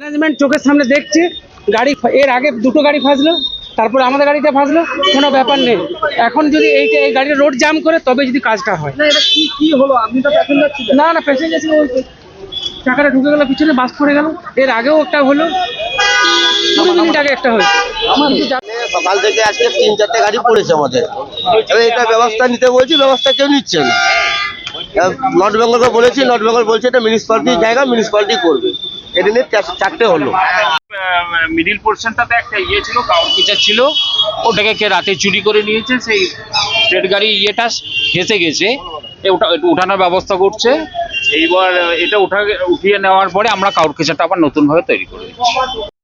Management চোখের সামনে দেখছে গাড়ি এর আগে দুটো গাড়ি ফাঁসলো তারপর আমাদের গাড়িতে ফাঁসলো কোনো ব্যাপার নেই। এখন যদি এই এই গাড়িটা রোড জাম করে তবে যদি কাজটা হয়। না এটা কি কি হলো? আপনি তো প্যাসেঞ্জার না না প্যাসেঞ্জার ছিল ওই টাকাটা ঢুকে গেল পিছনে বাস পড়ে গেল। এর আগেও একটা হলো। কুড়ি মিনিট আগে একটা হয়েছে। সকাল থেকে আজকে তিন চারটে গাড়ি পড়েছে আমাদের। এবার এটা ব্যবস্থা নিতে বলছি ব্যবস্থা কেউ নিচ্ছে না। নর্থ বেঙ্গলকে বলেছি নর্থ বেঙ্গল বলছে এটা মিউনিসিপালিটির জায়গা মিউনিসিপালিটি করবে। এটা নিয়ে চার- চারটে হলো। মিডিল পোর্শনটাতে একটা ইয়ে ছিল কাউর কিচার ছিল। ওটাকে কে রাতে চুরি করে নিয়েছে, সেই ট্রেড গাড়ি ইয়েটা হেসে গেছে। ওটা উঠানোর ব্যবস্থা করছে। এইবার এটা উঠা উঠিয়ে নেওয়ার পরে আমরা কাউর কিচারটা আবার নতুনভাবে তৈরি করে দিচ্ছি।